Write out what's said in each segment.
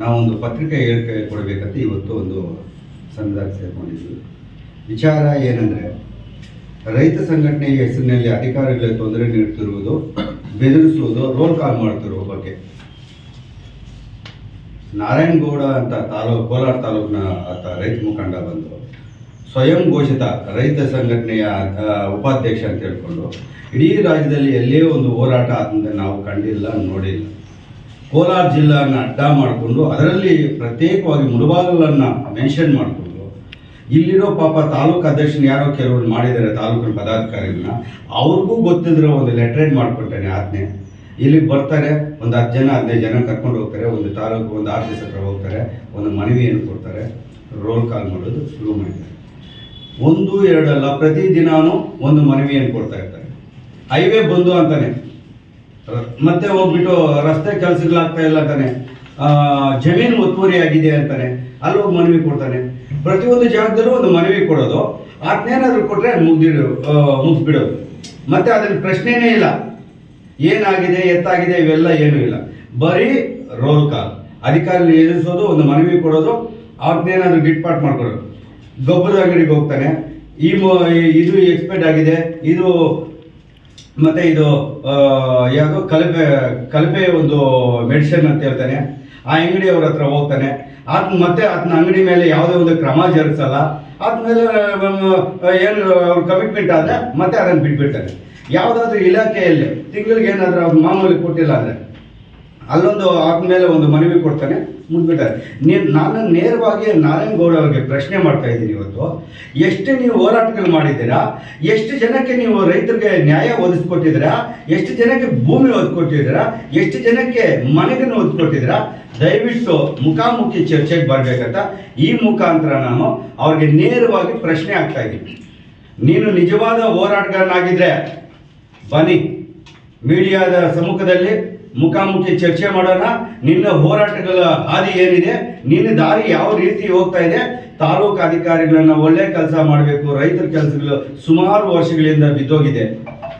ನಾವೊಂದು ಪತ್ರಿಕೆ ಹೇಳಿಕೆ ಕೊಡಬೇಕಂತ ಇವತ್ತು ಒಂದು ಸಂಘದಾಗ ಸೇರ್ಕೊಂಡಿದ್ವಿ. ವಿಚಾರ ಏನಂದರೆ, ರೈತ ಸಂಘಟನೆಯ ಹೆಸರಿನಲ್ಲಿ ಅಧಿಕಾರಿಗಳಿಗೆ ತೊಂದರೆ ನೀಡುತ್ತಿರುವುದು, ಬೆದರಿಸುವುದು ರೋಲ್ ಕಾಲ್ ಮಾಡ್ತಿರುವ ಬಗ್ಗೆ. ನಾರಾಯಣಗೌಡ ಅಂತ ತಾಲೂಕು, ಕೋಲಾರ ತಾಲೂಕಿನ ಆತ ರೈತ ಮುಖಂಡ ಬಂದು, ಸ್ವಯಂ ಘೋಷಿತ ರೈತ ಸಂಘಟನೆಯ ಉಪಾಧ್ಯಕ್ಷ ಅಂತ ಹೇಳ್ಕೊಂಡು, ಇಡೀ ರಾಜ್ಯದಲ್ಲಿ ಎಲ್ಲೇ ಒಂದು ಹೋರಾಟ ಆದಂತೆ ನಾವು ಕಂಡಿಲ್ಲ, ನೋಡಿಲ್ಲ. ಕೋಲಾರ ಜಿಲ್ಲೆಯನ್ನು ಅಡ್ಡ ಮಾಡಿಕೊಂಡು ಅದರಲ್ಲಿ ಪ್ರತ್ಯೇಕವಾಗಿ ಮುಳುಬಾಗಲನ್ನು ಮೆನ್ಷನ್ ಮಾಡಿಕೊಂಡು ಇಲ್ಲಿರೋ ಪಾಪ ತಾಲೂಕು ಅಧ್ಯಕ್ಷನ ಯಾರೋ ಕೆಲವರು ಮಾಡಿದ್ದಾರೆ ತಾಲೂಕಿನ ಪದಾಧಿಕಾರಿಗಳನ್ನ, ಅವ್ರಿಗೂ ಗೊತ್ತಿದ್ರೆ ಒಂದು ಲೆಟ್ರೇಟ್ ಮಾಡ್ಕೊಳ್ತಾನೆ ಆಜ್ಞೆ ಇಲ್ಲಿಗೆ ಬರ್ತಾರೆ, ಒಂದು ಹತ್ತು ಜನ, ಹದಿನೈದು ಜನ ಕರ್ಕೊಂಡು ಹೋಗ್ತಾರೆ, ಒಂದು ತಾಲೂಕು, ಒಂದು ಆಫೀಸ್ ಹತ್ರ ಹೋಗ್ತಾರೆ, ಒಂದು ಮನವಿಯನ್ನು ಕೊಡ್ತಾರೆ ರೋಲ್ ಕಾಲ್ ಮಾಡೋದು ಶುರು ಮಾಡಿದ್ದಾರೆ. ಒಂದು ಎರಡಲ್ಲ ಪ್ರತಿದಿನಾನು ಒಂದು ಮನವಿಯನ್ನು ಕೊಡ್ತಾ ಇರ್ತಾರೆ. ಹೈವೇ ಬಂದು ಅಂತಾನೆ ರ- ಮತ್ತೆ ಹೋಗ್ಬಿಟ್ಟು ರಸ್ತೆ ಕೆಲಸಗಳಾಗ್ತಾ ಇಲ್ಲ ಅಂತಾನೆ. ಆ, ಜಮೀನು ಒತ್ತುವರಿ ಆಗಿದೆ ಅಂತಾನೆ. ಅಲ್ಲಿ ಹೋಗಿ ಮನವಿ ಕೊಡ್ತಾನೆ. ಪ್ರತಿಯೊಂದು ಜಾಗದಲ್ಲೂ ಒಂದು ಮನವಿ ಕೊಡೋದು. ಅದನ್ನೇನಾದ್ರೂ ಕೊಟ್ರೆ ಮುಗ್ದಿಡು ಮುಗಿಸ್ಬಿಡೋದು. ಮತ್ತೆ ಅದನ್ನ ಪ್ರಶ್ನೆನೇ ಇಲ್ಲ. ಏನಾಗಿದೆ ಎತ್ತಾಗಿದೆ ಇವೆಲ್ಲ ಏನೂ ಇಲ್ಲ. ಬರೀ ರೋಲ್ ಕಾಲ್. ಅಧಿಕಾರಿ ಎದುರಿಸೋದು ಒಂದು ಮನವಿ ಕೊಡೋದು ಅವ್ರನ್ನೇನಾದ್ರೂ ಗಿಟ್ಪಾಟ್ ಮಾಡ್ಕೊಡೋದು ಗೊಬ್ಬರದ ಅಂಗಡಿಗೆ ಹೋಗ್ತಾನೆ. ಈ ಇದು ಎಕ್ಸ್ಪೈರ್ಡ್ ಆಗಿದೆ. ಇದು ಮತ್ತೆ ಇದು ಯಾವುದು ಕಲಪೆ ಕಲಪೆ ಒಂದು ಮೆಡಿಸಿನ್ ಅಂತ ಹೇಳ್ತಾನೆ. ಆ ಅಂಗಡಿಯವ್ರ ಹತ್ರ ಹೋಗ್ತಾನೆ. ಆತ ಮತ್ತೆ ಆತನ ಅಂಗಡಿ ಮೇಲೆ ಯಾವುದೇ ಒಂದು ಕ್ರಮ ಜರುಗಿಸಲ್ಲ. ಆದ್ಮೇಲೆ ಏನು, ಅವ್ರ ಕಮಿಟ್ಮೆಂಟ್ ಆದ್ರೆ ಮತ್ತೆ ಅದನ್ನು ಬಿಟ್ಬಿಡ್ತಾನೆ ಯಾವುದಾದ್ರೂ ಇಲಾಖೆಯಲ್ಲಿ ತಿಂಗಳಿಗೆ ಏನಾದರೂ ಅವ್ರು ಮಾಮೂಲಿ ಕೊಟ್ಟಿಲ್ಲ ಅಂದರೆ. ಅಲ್ಲೊಂದು ಆದ್ಮೇಲೆ ಒಂದು ಮನವಿ ಕೊಡ್ತಾನೆ ಮುಂದ್ಬಿಟ್ಟಾರೆ ನೀನು, ನಾನು ನೇರವಾಗಿ ನಾರಾಯಣಗೌಡ ಅವರಿಗೆ ಪ್ರಶ್ನೆ ಮಾಡ್ತಾ ಇದ್ದೀನಿ ಇವತ್ತು. ಎಷ್ಟು ನೀವು ಹೋರಾಟಗಳು ಮಾಡಿದ್ದೀರಾ? ಎಷ್ಟು ಜನಕ್ಕೆ ನೀವು ರೈತರಿಗೆ ನ್ಯಾಯ ಒದಗಿಸ್ಕೊಟ್ಟಿದ್ದೀರಾ? ಎಷ್ಟು ಜನಕ್ಕೆ ಭೂಮಿ ಒದಿಸ್ಕೊಟ್ಟಿದ್ದೀರಾ ಎಷ್ಟು ಜನಕ್ಕೆ ಮನೆಗಳನ್ನು ಒದಿಸ್ಕೊಟ್ಟಿದ್ದೀರಾ ದಯವಿಟ್ಟು ಮುಖಾಮುಖಿ ಚರ್ಚೆಗೆ ಬರಬೇಕಂತ ಈ ಮುಖಾಂತರ ನಾನು ಅವ್ರಿಗೆ ನೇರವಾಗಿ ಪ್ರಶ್ನೆ ಆಗ್ತಾ ಇದ್ದೀನಿ. ನೀನು ನಿಜವಾದ ಹೋರಾಟಗಾರನಾಗಿದ್ರೆ ಬನ್ನಿ. ಮೀಡಿಯಾದ ಸಮ್ಮುಖದಲ್ಲಿ ಮುಖಾಮುಖಿ ಚರ್ಚೆ ಮಾಡೋಣ. ನಿನ್ನ ಹೋರಾಟಗಳ ಹಾದಿ ಏನಿದೆ? ನಿನ್ನ ದಾರಿ ಯಾವ ರೀತಿ ಹೋಗ್ತಾ ಇದೆ? ತಾಲೂಕು ಅಧಿಕಾರಿಗಳನ್ನ ಒಳ್ಳೆ ಕೆಲಸ ಮಾಡಬೇಕು. ರೈತರ ಕೆಲಸಗಳು ಸುಮಾರು ವರ್ಷಗಳಿಂದ ಬಿದ್ದೋಗಿದೆ.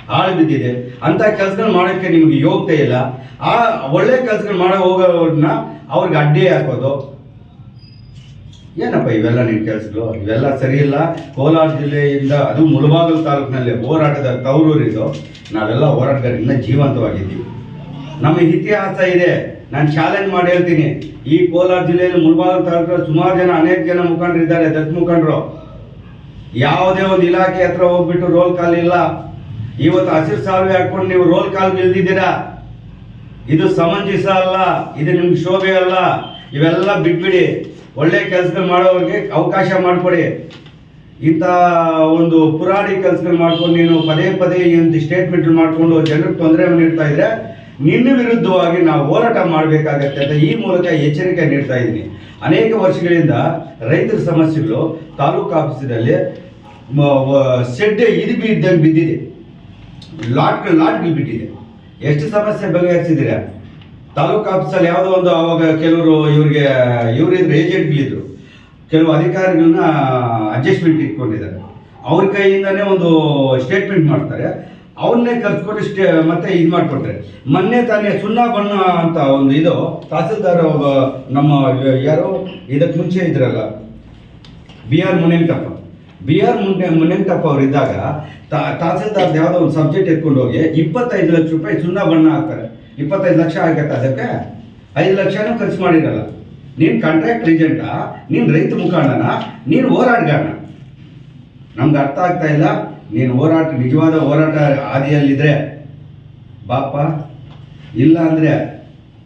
ಹಾಳು ಬಿದ್ದಿದೆ. ಅಂತ ಕೆಲಸಗಳು ಮಾಡೋಕ್ಕೆ ನಿಮ್ಗೆ ಯೋಗ್ಯತೆ ಇಲ್ಲ. ಆ ಒಳ್ಳೆ ಕೆಲಸಗಳು ಮಾಡೋ ಹೋಗೋನ್ನ ಅವ್ರಿಗೆ ಅಡ್ಡಿ ಹಾಕೋದು. ಏನಪ್ಪ ಇವೆಲ್ಲ ನಿನ್ನ ಕೆಲಸಗಳು? ಇವೆಲ್ಲ ಸರಿ ಇಲ್ಲ. ಕೋಲಾರ ಜಿಲ್ಲೆಯಿಂದ ಅದು ಮುಳಬಾಗಿಲು ತಾಲೂಕಿನಲ್ಲಿ ಹೋರಾಟದ ತವರೂರಿದು ನಾವೆಲ್ಲ ಹೋರಾಟಗಾರರಿಂದ ಜೀವಂತವಾಗಿದ್ದೀವಿ. ನಮ್ಮ ಇತಿಹಾಸ ಇದೆ. ನಾನು ಚಾಲೆಂಜ್ ಮಾಡಿ ಹೇಳ್ತೀನಿ. ಈ ಕೋಲಾರ ಜಿಲ್ಲೆಯಲ್ಲಿ ಮುಳಬಾಗಿಲು ತಾಲೂಕಿನಲ್ಲಿ ಸುಮಾರು ಜನ, ಅನೇಕ ಜನ ಮುಖಂಡರು ಇದ್ದಾರೆ ದತ್ ಮುಖಂಡರು. ಯಾವುದೇ ಒಂದು ಇಲಾಖೆ ಹತ್ರ ಹೋಗ್ಬಿಟ್ಟು ರೋಲ್ ಕಾಲ್ ಇಲ್ಲ. ಇವತ್ತು ಹಸಿರು ಸಾಲ್ವೆ ಹಾಕೊಂಡು ನೀವು ರೋಲ್ ಕಾಲ್ ಇಲ್ದಿದ್ದೀರಾ ಇದು ಸಮಂಜಸ ಅಲ್ಲ, ಇದು ನಿಮ್ಗೆ ಶೋಭೆ ಅಲ್ಲ. ಇವೆಲ್ಲ ಬಿಟ್ಬಿಡಿ. ಒಳ್ಳೆ ಕೆಲಸಗಳು ಮಾಡೋರಿಗೆ ಅವಕಾಶ ಮಾಡಿಕೊಡಿ. ಇಂಥ ಒಂದು ಪುರಾಣಿ ಕೆಲಸಗಳು ಮಾಡ್ಕೊಂಡು ನೀನು ಪದೇ ಪದೇ ಈ ಒಂದು ಸ್ಟೇಟ್ಮೆಂಟ್ ಮಾಡಿಕೊಂಡು ಜನರಿಗೆ ತೊಂದರೆ ನೀಡ್ತಾ ಇದ್ರೆ ನಿನ್ನ ವಿರುದ್ಧವಾಗಿ ನಾವು ಹೋರಾಟ ಮಾಡಬೇಕಾಗತ್ತೆ ಅಂತ ಈ ಮೂಲಕ ಎಚ್ಚರಿಕೆ ನೀಡ್ತಾ ಇದ್ದೀನಿ. ಅನೇಕ ವರ್ಷಗಳಿಂದ ರೈತರ ಸಮಸ್ಯೆಗಳು ತಾಲೂಕು ಆಫೀಸಿನಲ್ಲಿ ಶೆಡ್ ಇದು ಇದ್ದಂಗೆ ಬಿದ್ದಿದೆ. ಲಾಟ್ಗಳು ಲಾಟ್ಗಳು ಬಿಟ್ಟಿದೆ ಎಷ್ಟು ಸಮಸ್ಯೆ ಬಗೆಹರಿಸಿದ್ದೀರಾ? ತಾಲೂಕು ಆಫೀಸಲ್ಲಿ ಯಾವುದೋ ಒಂದು ಅವಾಗ ಕೆಲವರು ಇವರಿಗೆ ಇವರಿದ್ರು ಏಜೆಂಟ್ಗಳಿದ್ರು. ಕೆಲವು ಅಧಿಕಾರಿಗಳನ್ನ ಅಡ್ಜಸ್ಟ್ಮೆಂಟ್ ಇಟ್ಕೊಂಡಿದ್ದಾರೆ. ಅವ್ರ ಕೈಯಿಂದನೇ ಒಂದು ಸ್ಟೇಟ್ಮೆಂಟ್ ಮಾಡ್ತಾರೆ. ಅವನ್ನೇ ಕರ್ಸ್ಕೊಂಡು ಸ್ಟೇ, ಮತ್ತೆ ಇದು ಮಾಡಿಕೊಟ್ರೆ. ಮೊನ್ನೆ ತಾನೇ ಸುಣ್ಣ ಬಣ್ಣ ಅಂತ ಒಂದು ಇದು, ತಹಸೀಲ್ದಾರ್ ನಮ್ಮ ಯಾರು ಇದಕ್ಕೆ ಮುಂಚೆ ಇದ್ರಲ್ಲ, B R Munenkappa B R ಮುನ್ನೆ Munenkappa ಅವ್ರು ಇದ್ದಾಗ ತಹಸೀಲ್ದಾರ್ ಯಾವುದೋ ಒಂದು ಸಬ್ಜೆಕ್ಟ್ ಎತ್ಕೊಂಡು ಹೋಗಿ, ಇಪ್ಪತ್ತೈದು ಲಕ್ಷ ರೂಪಾಯಿ ಸುಣ್ಣ ಬಣ್ಣ ಹಾಕ್ತಾರೆ. ಇಪ್ಪತ್ತೈದು ಲಕ್ಷ ಆಗತ್ತೆ ಅದಕ್ಕೆ? ಐದು ಲಕ್ಷನೂ ಖರ್ಚು ಮಾಡಿರಲ್ಲ. ನೀನು ಕಾಂಟ್ರಾಕ್ಟ್ ಏಜೆಂಟಾ ನೀನು ರೈತ ಮುಖಂಡನ? ನೀನು ಹೋರಾಟಗಾರನ? ನಮ್ಗೆ ಅರ್ಥ ಆಗ್ತಾ ಇಲ್ಲ. ನೀನು ಹೋರಾಟ, ನಿಜವಾದ ಹೋರಾಟ ಹಾದಿಯಲ್ಲಿದ್ರೆ ಬಾಪ ಇಲ್ಲ ಅಂದರೆ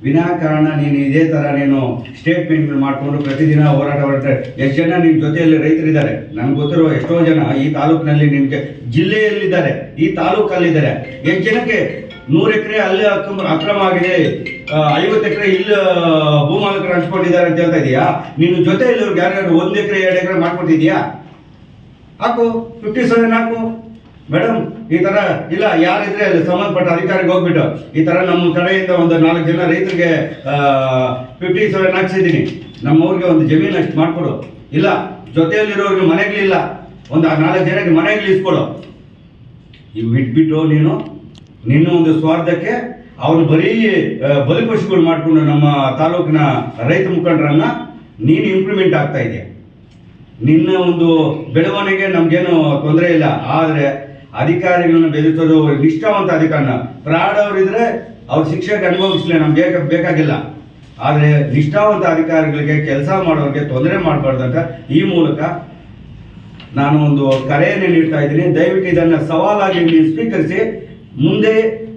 ವಿನಾಕಾರಣ ನೀನು ಇದೇ ಥರ ನೀನು ಸ್ಟೇಟ್ಮೆಂಟ್ ಮಾಡಿಕೊಂಡು ಪ್ರತಿದಿನ ಹೋರಾಟ ಮಾಡ್ತಾರೆ ಎಷ್ಟು ಜನ ನಿಮ್ಮ ಜೊತೆಯಲ್ಲಿ ರೈತರಿದ್ದಾರೆ? ನನಗೆ ಗೊತ್ತಿರೋ ಎಷ್ಟೋ ಜನ ಈ ತಾಲೂಕಿನಲ್ಲಿ ನಿಮಗೆ ಜಿಲ್ಲೆಯಲ್ಲಿದ್ದಾರೆ, ಈ ತಾಲೂಕಲ್ಲಿದ್ದಾರೆ. ಎಷ್ಟು ಜನಕ್ಕೆ ನೂರು ಎಕರೆ ಅಲ್ಲಿ ಅಕ್ರಮ ಆಗಿದೆ ಐವತ್ತು ಎಕರೆ ಇಲ್ಲಿ, ಭೂಮಾಲಕರು ಹಂಚ್ಕೊಂಡಿದ್ದಾರೆ ಅಂತ ಹೇಳ್ತಾ ಇದೀಯಾ? ನಿನ್ನ ಜೊತೆಯಲ್ಲಿ ಯಾರ್ಯಾರು ಒಂದು ಎಕರೆ, ಎರಡು ಎಕರೆ ಮಾಡ್ಕೊಟ್ಟಿದ್ಯಾ ಹಾಕು ಫಿಫ್ಟಿ ಸೆವೆನ್ ಹಾಕು. ಮೇಡಮ್, ಈ ತರ ಇಲ್ಲ, ಯಾರಿದ್ರೆ ಅಲ್ಲಿ ಸಂಬಂಧಪಟ್ಟ ಅಧಿಕಾರಿಗೆ ಹೋಗ್ಬಿಟ್ಟು, ಈ ತರ ನಮ್ಮ ಕಡೆಯಿಂದ ಒಂದು ನಾಲ್ಕು ಜನ ರೈತರಿಗೆ ಫಿಫ್ಟಿ ಸೆವೆನ್ ಹಾಕ್ಸಿದ್ದೀನಿ. ನಮ್ಮ ಊರಿಗೆ ಒಂದು ಜಮೀನು ಅಷ್ಟು ಮಾಡಿಕೊಡು. ಇಲ್ಲ, ಜೊತೆಯಲ್ಲಿರೋರಿಗೆ ಮನೆಗಳಿಲ್ಲ. ಒಂದು ಆ ನಾಲ್ಕು ಜನಕ್ಕೆ ಮನೆಗಳು ಇಸ್ಕೊಡು. ಇವು ಬಿಟ್ಬಿಟ್ಟು ನೀನು? ನಿನ್ನ ಒಂದು ಸ್ವಾರ್ಥಕ್ಕೆ ಅವ್ರು ಬರೀ ಬಲಿಪಶುಗಳು ಮಾಡಿಕೊಂಡು ನಮ್ಮ ತಾಲೂಕಿನ ರೈತ ಮುಖಂಡರನ್ನ ನೀನು ಇಂಪ್ಲಿಮೆಂಟ್ ಆಗ್ತಾ ಇದೆಯಾ. ನಿನ್ನ ಒಂದು ಬೆಳವಣಿಗೆ ನಮ್ಗೇನು ತೊಂದರೆ ಇಲ್ಲ. ಆದರೆ ಅಧಿಕಾರಿಗಳನ್ನ ಬೆದರಿಸೋದು ನಿಷ್ಠಾವಂತ ಅಧಿಕಾರನ. ಪ್ರಾಡವರಿದ್ರೆ ಅವ್ರ ಶಿಕ್ಷೆಗೆ ಅನುಭವಿಸ್ಲಿ, ನಮ್ಗೆ ಬೇಕಾಗಿಲ್ಲ. ಆದರೆ ನಿಷ್ಠಾವಂತ ಅಧಿಕಾರಿಗಳಿಗೆ ಕೆಲಸ ಮಾಡೋರಿಗೆ ತೊಂದರೆ ಮಾಡಬಾರ್ದಂತ ಈ ಮೂಲಕ ನಾನು ಒಂದು ಕರೆಯನ್ನು ನೀಡ್ತಾ ಇದ್ದೀನಿ. ದಯವಿಟ್ಟು ಇದನ್ನು ಸವಾಲಾಗಿ ಸ್ವೀಕರಿಸಿ, ಮುಂದೆ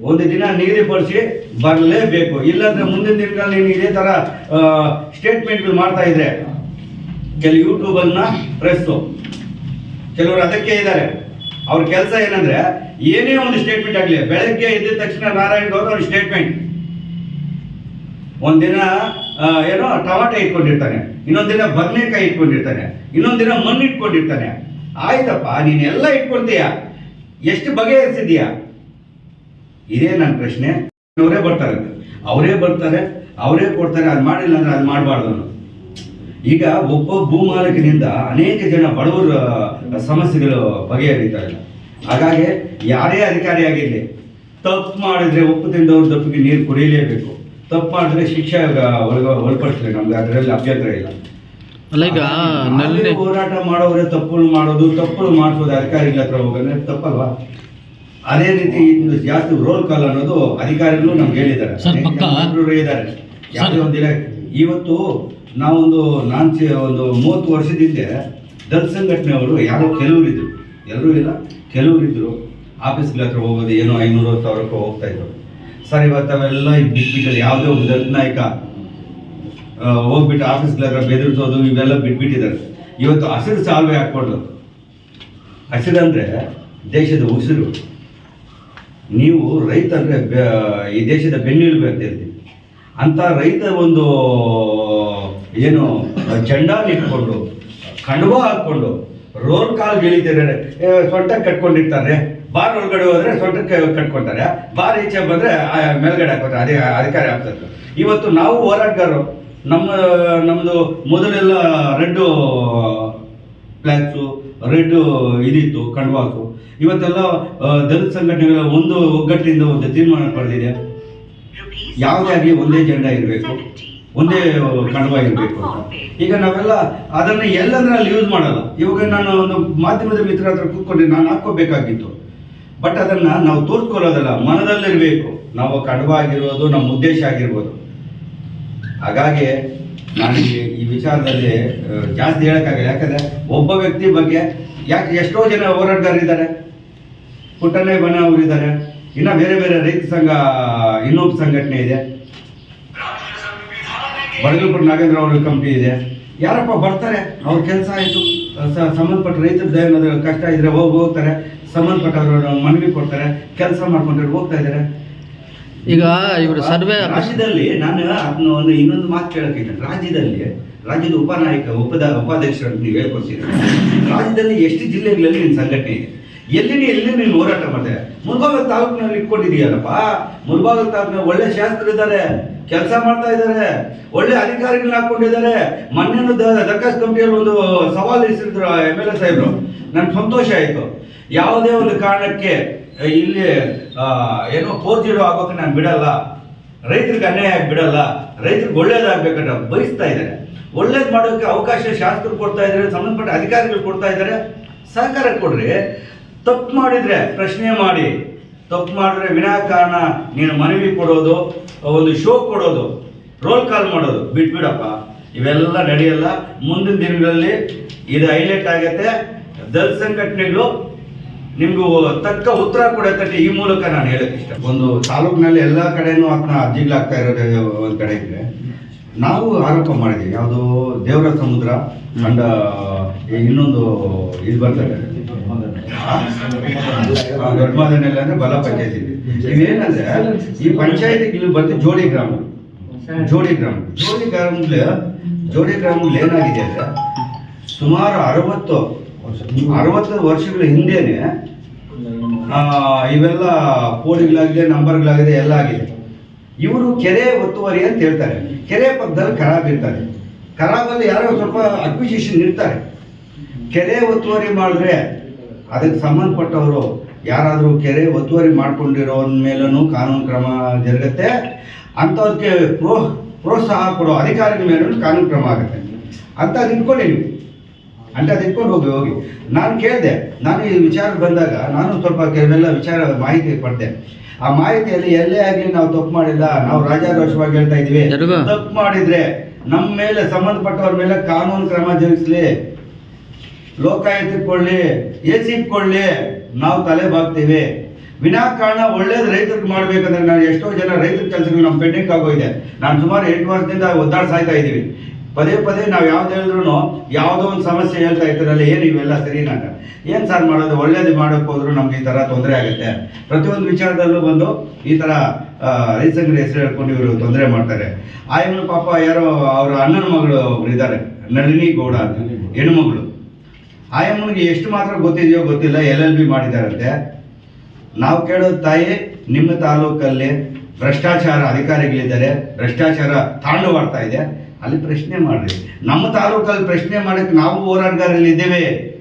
ಒಂದು ದಿನ ನಿಗದಿಪಡಿಸಿ ಬರಲೇಬೇಕು. ಇಲ್ಲಾಂದ್ರೆ ಮುಂದಿನ ದಿನಗಳಲ್ಲಿ ನೀನು ಇದೇ ಥರ ಸ್ಟೇಟ್ಮೆಂಟ್ಗಳು ಮಾಡ್ತಾ ಇದ್ರೆ. ಕೆಲವು ಯೂಟ್ಯೂಬನ್ನ ಪ್ರೆಸ್ಸು ಕೆಲವರು ಅದಕ್ಕೆ ಇದ್ದಾರೆ. ಅವ್ರ ಕೆಲಸ ಏನಂದ್ರೆ, ಏನೇ ಒಂದು ಸ್ಟೇಟ್ಮೆಂಟ್ ಆಗಲಿ, ಬೆಳಗ್ಗೆ ಎದ್ದ ತಕ್ಷಣ ನಾರಾಯಣ್ ಗೌಡ ಅವ್ರ ಸ್ಟೇಟ್ಮೆಂಟ್ ಒಂದಿನ ಏನೋ ಟೊಮಾಟೊ ಇಟ್ಕೊಂಡಿರ್ತಾನೆ, ಇನ್ನೊಂದಿನ ದಿನ ಬದನೆಕಾಯಿ ಇಟ್ಕೊಂಡಿರ್ತಾನೆ, ಇನ್ನೊಂದಿನ ದಿನ ಮಣ್ಣು ಇಟ್ಕೊಂಡಿರ್ತಾನೆ. ಆಯ್ತಪ್ಪ, ನೀನೆಲ್ಲ ಇಟ್ಕೊಳ್ತೀಯ ಎಷ್ಟು ಬಗೆಹರಿಸಿದೀಯ ಇದೇ ನನ್ನ ಪ್ರಶ್ನೆ. ಅವರೇ ಬರ್ತಾರೆ ಅವರೇ ಬರ್ತಾರೆ, ಅವರೇ ಕೊಡ್ತಾರೆ, ಅದು ಮಾಡಿಲ್ಲ ಅಂದ್ರೆ ಅದು ಮಾಡಬಾರ್ದು ಈಗ ಒಬ್ಬ ಭೂಮಾಲಕನಿಂದ ಅನೇಕ ಜನ ಬಡವರ ಸಮಸ್ಯೆಗಳು ಬಗೆಹರಿತಾ ಇಲ್ಲ ಹಾಗಾಗಿ ಯಾರೇ ಅಧಿಕಾರಿ ಆಗಿರಲಿ ತಪ್ಪು ಮಾಡಿದ್ರೆ ಉಪ್ಪು ತಿಂದವ್ರ ತಪ್ಪಿಗೆ ನೀರು ಕುಡಿಯಲೇಬೇಕು. ತಪ್ಪು ಮಾಡಿದ್ರೆ ಶಿಕ್ಷೆ ಒಳಪಡಿಸ್ಲಿ ನಮ್ಗೆ ಅದರಲ್ಲಿ ಅಭ್ಯಂತರ ಇಲ್ಲ. ಹೋರಾಟ ಮಾಡೋರೆ ತಪ್ಪುಗಳು ಮಾಡೋದು ತಪ್ಪುಗಳು ಮಾಡಿಸೋದು ಅಧಿಕಾರಿಗಳ ಹತ್ರ ಹೋಗೋದ್ರೆ ತಪ್ಪಲ್ವಾ? ಅದೇ ರೀತಿ ಜಾಸ್ತಿ ರೋಲ್ ಕಾಲ್ ಅನ್ನೋದು ಅಧಿಕಾರಿಗಳು ನಮ್ಗೆ ಹೇಳಿದ್ದಾರೆ. ಹೇಳಿದ್ದಾರೆ. ಯಾವುದೇ ಒಂದು ಇವತ್ತು ನಾವೊಂದು ನಾನ್ ಒಂದು ಮೂವತ್ತು ವರ್ಷದಿಂದ ಸಂಘಟನೆ ಸಂಘಟನೆಯವರು ಯಾರೋ ಕೆಲವರು ಇದ್ರು ಎಲ್ಲರೂ ಇಲ್ಲ ಕೆಲವರು ಇದ್ರು ಆಫೀಸ್ಗಳ ಹತ್ರ ಹೋಗೋದು, ಏನೋ ಐನೂರು ಸಾವಿರಕ್ಕೆ ಹೋಗ್ತಾ ಇದ್ರು. ಸರ್, ಇವತ್ತು ಅವೆಲ್ಲ ಬಿಟ್ಬಿಟ್ಟಲ್ಲಿ ಯಾವುದೇ ಒಬ್ಬ ದಲಿತ ನಾಯಕ ಹೋಗ್ಬಿಟ್ಟು ಆಫೀಸ್ಗಳ ಹತ್ರ ಬೆದರಿಸೋದು, ಇವೆಲ್ಲ ಬಿಟ್ಬಿಟ್ಟಿದ್ದಾರೆ. ಇವತ್ತು ಹಸಿರು ಸಾಲ್ವೆ ಹಾಕ್ಕೊಂಡು, ಹಸಿರು ಅಂದರೆ ದೇಶದ ಉಸಿರು. ನೀವು ರೈತ ಅಂದರೆ ಈ ದೇಶದ ಬೆನ್ನೆಲುಬು ಅಂತ ಹೇಳ್ತೀವಿ. ಅಂತ ರೈತ ಒಂದು ಏನು ಇಟ್ಕೊಂಡು ಕಣ್ವ ಹಾಕ್ಕೊಂಡು ರೋಲ್ ಕಾಲ್ ಗೆಳಿತಾರೆ ಸೊಂಟ ಕಟ್ಕೊಂಡಿರ್ತಾರೆ. ಬಾರ್ ಒಳಗಡೆ ಹೋದ್ರೆ ಸೊಂಟಕ್ಕೆ ಕಟ್ಕೊಂತಾರೆ. ಬಾರ್ ಈಚೆ ಬಂದ್ರೆ ಆ ಮೇಲ್ಗಡೆ ಹಾಕೋತಾರೆ ಅದೇ ಅಧಿಕಾರ ಆಗ್ತದೆ. ಇವತ್ತು ನಾವು ಹೋರಾಟಗಾರರು ನಮ್ಮ ನಮ್ಮದು ಮೊದಲೆಲ್ಲ ರೆಡ್ ಫ್ಲಾಗ್ಸು ರೆಡ್ ಇದಿತ್ತು ಕಣ್ವಾಕು ಇವತ್ತೆಲ್ಲ ದಲಿತ ಸಂಘಟನೆಗಳ ಒಂದು ಒಗ್ಗಟ್ಟಿನಿಂದ ಒಂದು ತೀರ್ಮಾನ ಪಡೆದಿದೆ ಯಾವುದೇ ಆಗಲಿ ಒಂದೇ ಜೆಂಡಾ ಇರಬೇಕು. ಒಂದೇ ಕಣವ ಇರಬೇಕು ಈಗ ನಾವೆಲ್ಲ ಅದನ್ನ ಎಲ್ಲಂದ್ರೆ ಯೂಸ್ ಮಾಡಲ್ಲ. ಇವಾಗ ನಾನು ಒಂದು ಮಾಧ್ಯಮದ ಮಿತ್ರ ಹತ್ರ ಕೂತ್ಕೊಂಡೆ, ನಾನು ಹಾಕೋಬೇಕಾಗಿತ್ತು ಬಟ್ ಅದನ್ನ ನಾವು ತೋರ್ಸ್ಕೊಳ್ಳೋದಲ್ಲ, ಮನದಲ್ಲಿರಬೇಕು. ನಾವು ಕಣ್ವ ಆಗಿರ್ಬೋದು ನಮ್ಮ ಉದ್ದೇಶ ಆಗಿರ್ಬೋದು. ಹಾಗಾಗಿ ನನಗೆ ಈ- ಈ ವಿಚಾರದಲ್ಲಿ ಜಾಸ್ತಿ ಹೇಳಕ್ಕಾಗಲ್ಲ. ಯಾಕಂದ್ರೆ ಒಬ್ಬ ವ್ಯಕ್ತಿ ಬಗ್ಗೆ ಯಾಕೆ ಎಷ್ಟೋ ಜನ ಹೋರಾಟಗಾರರಿದ್ದಾರೆ. ಪುಟ್ಟನೇ ಬನ ಅವರಿದ್ದಾರೆ. ಇನ್ನು ಬೇರೆ ಬೇರೆ ರೈತ ಸಂಘ, ಇನ್ನೊಬ್ಬ ಸಂಘಟನೆ ಇದೆ. ಬಡಗಲ್ಪುರ ನಾಗೇಂದ್ರ ಅವರ ಕಂಪ್ನಿ ಇದೆ. ಯಾರಪ್ಪ ಬರ್ತಾರೆ? ಅವ್ರ ಕೆಲಸ ಆಯಿತು. ಸಂಬಂಧಪಟ್ಟ ರೈತರ ಏನಾದ್ರು ಕಷ್ಟ ಇದ್ರೆ ಹೋಗಿ ಹೋಗ್ತಾರೆ. ಸಂಬಂಧಪಟ್ಟವರು ಮನವಿ ಕೊಡ್ತಾರೆ. ಕೆಲಸ ಮಾಡ್ಕೊಂಡ್ರೆ ಹೋಗ್ತಾ ಇದ್ದಾರೆ ಈಗ ಇವರು ಸರ್ವೆ ರಾಜ್ಯದಲ್ಲಿ ನಾನು ಅದನ್ನ ಒಂದು ಇನ್ನೊಂದು ಮಾತು ಕೇಳಕ್ಕೆ ರಾಜ್ಯದಲ್ಲಿ ರಾಜ್ಯದ ಉಪನಾಯಕ ಉಪದ ಉಪಾಧ್ಯಕ್ಷರು ನೀವು ಹೇಳ್ಕೊಡ್ತೀರಿ ರಾಜ್ಯದಲ್ಲಿ ಎಷ್ಟು ಜಿಲ್ಲೆಗಳಲ್ಲಿ ನಿನ್ನ ಸಂಘಟನೆ ಇದೆ? ಎಲ್ಲಿ ಎಲ್ಲಿ ನೀನು ಹೋರಾಟ ಮಾಡಿದೆ ಮುಲ್ಬಾಗಲ್ ತಾಲೂಕಿನಲ್ಲಿ ಇಟ್ಕೊಂಡಿದೀಯಲ್ಲಪ್ಪ ಮುಲ್ಬಾಗಲ್ ತಾಲೂಕಿನ ಒಳ್ಳೆ ಶಾಸ್ತ್ರ ಇದ್ದಾರೆ. ಕೆಲಸ ಮಾಡ್ತಾ ಇದ್ದಾರೆ. ಒಳ್ಳೆ ಅಧಿಕಾರಿಗಳನ್ನ ಹಾಕೊಂಡಿದ್ದಾರೆ. ಮೊನ್ನೆ ದರ್ಖಾಸ್ ಕಮಿಟಿಯಲ್ಲಿ ಒಂದು ಸವಾಲು ಇಸಿದ್ರು ಎಂ ಎಲ್ ಎ ಸಾಹೇಬ್ರು. ನನ್ಗೆ ಸಂತೋಷ ಆಯಿತು. ಯಾವುದೇ ಒಂದು ಕಾರಣಕ್ಕೆ ಇಲ್ಲಿ ಏನೋ ಫೋರ್ ಜೀರೋ ಆಗೋಕೆ ನಾನು ಬಿಡಲ್ಲ. ರೈತರಿಗೆ ಅನ್ಯಾಯ ಆಗಿ ಬಿಡಲ್ಲ. ರೈತರಿಗೆ ಒಳ್ಳೇದಾಗಬೇಕಂತ ಬಯಸ್ತಾ ಇದ್ದಾರೆ. ಒಳ್ಳೇದು ಮಾಡೋಕ್ಕೆ ಅವಕಾಶ ಶಾಸಕರು ಕೊಡ್ತಾ ಇದ್ದಾರೆ, ಸಂಬಂಧಪಟ್ಟ ಅಧಿಕಾರಿಗಳು ಕೊಡ್ತಾ ಇದ್ದಾರೆ. ಸಹಕಾರ ಕೊಡ್ರಿ. ತಪ್ಪು ಮಾಡಿದರೆ ಪ್ರಶ್ನೆ ಮಾಡಿ. ತಪ್ಪು ಮಾಡಿದ್ರೆ ವಿನಾಕಾರಣ ನೀನು ಮನವಿ ಕೊಡೋದು ಒಂದು ಶೋ ಕೊಡೋದು ರೋಲ್ ಕಾಲ್ ಮಾಡೋದು. ಬಿಟ್ಬಿಡಪ್ಪ. ಇವೆಲ್ಲ ನಡೆಯಲ್ಲ. ಮುಂದಿನ ದಿನಗಳಲ್ಲಿ ಇದು ಹೈಲೈಟ್ ಆಗತ್ತೆ. ದಲ್ ಸಂಘಟನೆಗಳು ನಿಮ್ಗೂ ತಕ್ಕ ಉತ್ತರ ಕೊಡತ್ತೆ ಈ ಮೂಲಕ ನಾನು ಹೇಳಕ್ ಇಷ್ಟ. ಒಂದು ತಾಲೂಕಿನಲ್ಲಿ ಎಲ್ಲ ಕಡೆನೂ ಅದನ್ನ ಅರ್ಜಿಗಳಾಗ್ತಾ ಇರೋದು ಒಂದು ಕಡೆ ಇದ್ರೆ ನಾವು ಆರೋಪ ಮಾಡಿದ್ವಿ ಯಾವುದು ದೇವರ ಸಮುದ್ರ ಅಂಡ್ ಇನ್ನೊಂದು ಇದು ಬರ್ತದೆ ದೊಡ್ಡ ಮಾದನೆಲ್ಲ ಅಂದ್ರೆ ಬಲ ಪಂಚಾಯತಿ. ಇದೆ ಇವೇನಂದ್ರೆ ಈ ಪಂಚಾಯತಿ ಇಲ್ಲಿ ಬಂದು ಜೋಡಿ ಗ್ರಾಮ. ಜೋಡಿ ಗ್ರಾಮ. ಜೋಡಿ ಗ್ರಾಮದಲ್ಲಿ ಜೋಡಿ ಗ್ರಾಮದಲ್ಲಿ ಏನಾಗಿದೆ ಅಂದ್ರೆ ಸುಮಾರು ಅರವತ್ತು ಅರವತ್ತು ವರ್ಷಗಳ ಹಿಂದೆನೆ ಇವೆಲ್ಲ ನಂಬರ್ ನಂಬರ್ಗಳಾಗಿದೆ ಎಲ್ಲ ಆಗಿದೆ. ಇವರು ಕೆರೆ ಒತ್ತುವರಿ ಅಂತ ಹೇಳ್ತಾರೆ. ಕೆರೆ ಪಕ್ಕದಲ್ಲಿ ಖರಾಬ್ ಇರ್ತಾರೆ ಖರಾಬಲ್ಲಿ ಯಾರೋ ಸ್ವಲ್ಪ ಅಕ್ವಿಸಿಷನ್ ಇರ್ತಾರೆ ಕೆರೆ ಒತ್ತುವರಿ ಮಾಡಿದ್ರೆ ಅದಕ್ಕೆ ಸಂಬಂಧಪಟ್ಟವರು ಯಾರಾದರೂ ಕೆರೆ ಒತ್ತುವರಿ ಮಾಡಿಕೊಂಡಿರೋ ಮೇಲೂ ಕಾನೂನು ಕ್ರಮ ಜರುಗುತ್ತೆ. ಅಂಥವ್ರಿಗೆ ಪ್ರೋ ಪ್ರೋತ್ಸಾಹ ಕೊಡೋ ಅಧಿಕಾರಿಗಳ ಮೇಲೂ ಕಾನೂನು ಕ್ರಮ ಆಗುತ್ತೆ. ಅಂತ ಅದು ಇಟ್ಕೊಳ್ಳಿ ನೀವು. ಅಂತ ಅದು ಇಟ್ಕೊಂಡು ಹೋಗಿ ಹೋಗಿ. ನಾನು ಕೇಳಿದೆ ನಾನು ಈ ವಿಚಾರ ಬಂದಾಗ ನಾನು ಸ್ವಲ್ಪ ಕೆಲವೆಲ್ಲ ವಿಚಾರ ಮಾಹಿತಿ ಪಡೆದೆ. ಆ ಮಾಹಿತಿಯಲ್ಲಿ ಎಲ್ಲೇ ಆಗಲಿ ನಾವು ತಪ್ಪು ಮಾಡಿಲ್ಲ ನಾವು ರಾಜಾರೋಷವಾಗಿ ಹೇಳ್ತಾ ಇದೀವಿ? ತಪ್ಪು ಮಾಡಿದ್ರೆ ನಮ್ಮ ಮೇಲೆ ಸಂಬಂಧಪಟ್ಟವ್ರ ಮೇಲೆ ಕಾನೂನು ಕ್ರಮ ಜರುಗಿಸ್ಲಿ. ಲೋಕಾಯುಕ್ತ ಇಟ್ಕೊಳ್ಳಿ ಎ ಸಿ ಇಟ್ಕೊಳ್ಳಿ ನಾವು ತಲೆ ಬಾಗ್ತೀವಿ. ವಿನಾಕಾರಣ ಒಳ್ಳೇದು ರೈತರಿಗೆ ಮಾಡ್ಬೇಕಂದ್ರೆ ನಾನು ಎಷ್ಟೋ ಜನ ರೈತರ ಕೆಲಸಗಳು ನಮ್ಮ ಪೆಂಡಿಂಗ್ ಆಗೋಗಿದೆ. ನಾನು ಸುಮಾರು ಎಂಟು ವರ್ಷದಿಂದ ಒದ್ದಾಡ್ ಸಾಯ್ತಾ ಇದ್ದೀವಿ. ಪದೇ ಪದೇ ನಾವು ಯಾವ್ದು ಹೇಳಿದ್ರು ಯಾವುದೋ ಒಂದು ಸಮಸ್ಯೆ ಹೇಳ್ತಾ ಇರ್ತಾರಲ್ಲ ಏನು ಇವೆಲ್ಲ ಸರಿನಾಗ ಏನು ಸರ್ ಮಾಡೋದು? ಒಳ್ಳೇದು ಮಾಡಕ್ ಹೋದ್ರು ನಮ್ಗೆ ಈ ಥರ ತೊಂದರೆ ಆಗುತ್ತೆ. ಪ್ರತಿಯೊಂದು ವಿಚಾರದಲ್ಲೂ ಬಂದು ಈ ಥರ ಆ, ರೈತ ಸಂಘದ ಹೆಸರು ಹೇಳ್ಕೊಂಡು ಇವರು ತೊಂದರೆ ಮಾಡ್ತಾರೆ. ಆಯಮ್ಮನ ಪಾಪ ಯಾರೋ ಅವ್ರ ಅಣ್ಣನ ಮಗಳು ಇದ್ದಾರೆ ನಳಿನಿ ಗೌಡ ಹೆಣ್ಮಗಳು ಆಯಮ್ಮನಿಗೆ ಎಷ್ಟು ಮಾತ್ರ ಗೊತ್ತಿದೆಯೋ ಗೊತ್ತಿಲ್ಲ, ಎಲ್ ಎಲ್ ಬಿ ಮಾಡಿದಾರಂತೆ ನಾವು ಕೇಳೋ ತಾಯಿ, ನಿಮ್ಮ ತಾಲೂಕಲ್ಲಿ ಭ್ರಷ್ಟಾಚಾರ ಅಧಿಕಾರಿಗಳಿದ್ದಾರೆ, ಭ್ರಷ್ಟಾಚಾರ ತಾಂಡವಾಡ್ತಾ ಇದೆ. ಅಲ್ಲಿ ಪ್ರಶ್ನೆ ಮಾಡ್ರಿ. ನಮ್ಮ ತಾಲೂಕಲ್ಲಿ ಪ್ರಶ್ನೆ ಮಾಡಕ್ಕೆ ನಾವು ಹೋರಾಟಗಾರಲ್ಲಿ ಇದ್ದೇವೆ.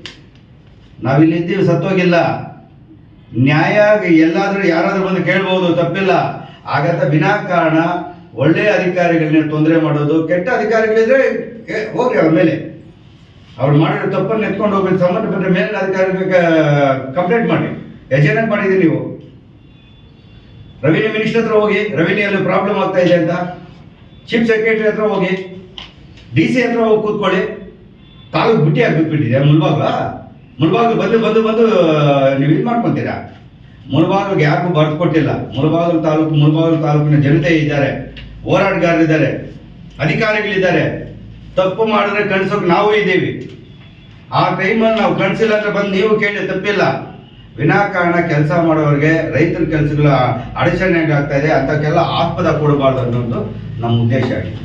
ನಾವಿಲ್ಲಿ ಇದ್ದೀವಿ, ಸತ್ತೋಗಿಲ್ಲ. ನ್ಯಾಯ ಎಲ್ಲಾದರೂ ಯಾರಾದರೂ ಬಂದು ಕೇಳ್ಬೋದು, ತಪ್ಪಿಲ್ಲ. ಆಗತ್ತ ವಿನಾಕಾರಣ ಒಳ್ಳೆ ಅಧಿಕಾರಿಗಳನ್ನ ತೊಂದರೆ ಮಾಡೋದು, ಕೆಟ್ಟ ಅಧಿಕಾರಿಗಳಿದ್ರೆ ಹೋಗ್ರಿ ಅವ್ರ ಮೇಲೆ. ಅವ್ರು ಮಾಡಿರೋ ತಪ್ಪನ್ನು ಎತ್ಕೊಂಡು ಹೋಗಿ ಸಂಬಂಧಪಟ್ಟ ಮೇಲಿನ ಅಧಿಕಾರಿಗೆ ಕಂಪ್ಲೇಂಟ್ ಮಾಡಿ. ಎಜೆಂಟ್ ಮಾಡಿದ್ದೀರಿ ನೀವು. ರೆವಿನ್ಯೂ ಮಿನಿಸ್ಟರ್ ಹತ್ರ ಹೋಗಿ ರೆವಿನ್ಯೂಯಲ್ಲಿ ಪ್ರಾಬ್ಲಮ್ ಆಗ್ತಾ ಇದೆ ಅಂತ. ಚೀಫ್ ಸೆಕ್ರೆಟರಿ ಹತ್ರ ಹೋಗಿ ಡಿ ಸಿ ಹತ್ರ ಹೋಗಿ ಕೂತ್ಕೊಳ್ಳಿ. ತಾಲೂಕು ಬುಟ್ಟಿ ಆಗ್ಬಿಟ್ಬಿಟ್ಟಿದೆ ಮುಲ್ಬಾಗ್ಲ ಮುಲ್ಬಾಗ್ಲು ಬಂದು ಬಂದು ಬಂದು, ನೀವು ಇದು ಮಾಡ್ಕೊತೀರಾ? ಮುಳಬಾಗಿಲಿಗೆ ಯಾರಿಗೂ ಬರ್ದು ಕೊಟ್ಟಿಲ್ಲ. ಮುಳಬಾಗಿಲು ತಾಲೂಕು, ಮುಳಬಾಗಿಲು ತಾಲೂಕಿನ ಜನತೆ ಇದ್ದಾರೆ. ಹೋರಾಟಗಾರರಿದ್ದಾರೆ. ಅಧಿಕಾರಿಗಳಿದ್ದಾರೆ. ತಪ್ಪು ಮಾಡಿದ್ರೆ ಕಣ್ಸೋಕೆ ನಾವು ಇದ್ದೀವಿ. ಆ ಟೈಮಲ್ಲಿ ನಾವು ಕಣ್ಸಿಲ್ಲ ಅಂದ್ರೆ ಬಂದು ನೀವು ಕೇಳಿ, ತಪ್ಪಿಲ್ಲ. ವಿನಾಕಾರಣ ಕೆಲಸ ಮಾಡೋರಿಗೆ ರೈತರ ಕೆಲಸಗಳ ಅಡಚಣೆ ಆಗ್ತಾ ಇದೆ, ಅಂಥಕ್ಕೆಲ್ಲ ಆಸ್ಪದ ಕೊಡಬಾರ್ದು ಅನ್ನೋದು ನಮ್ಮ ಉದ್ದೇಶ. ಆಗಿದೆ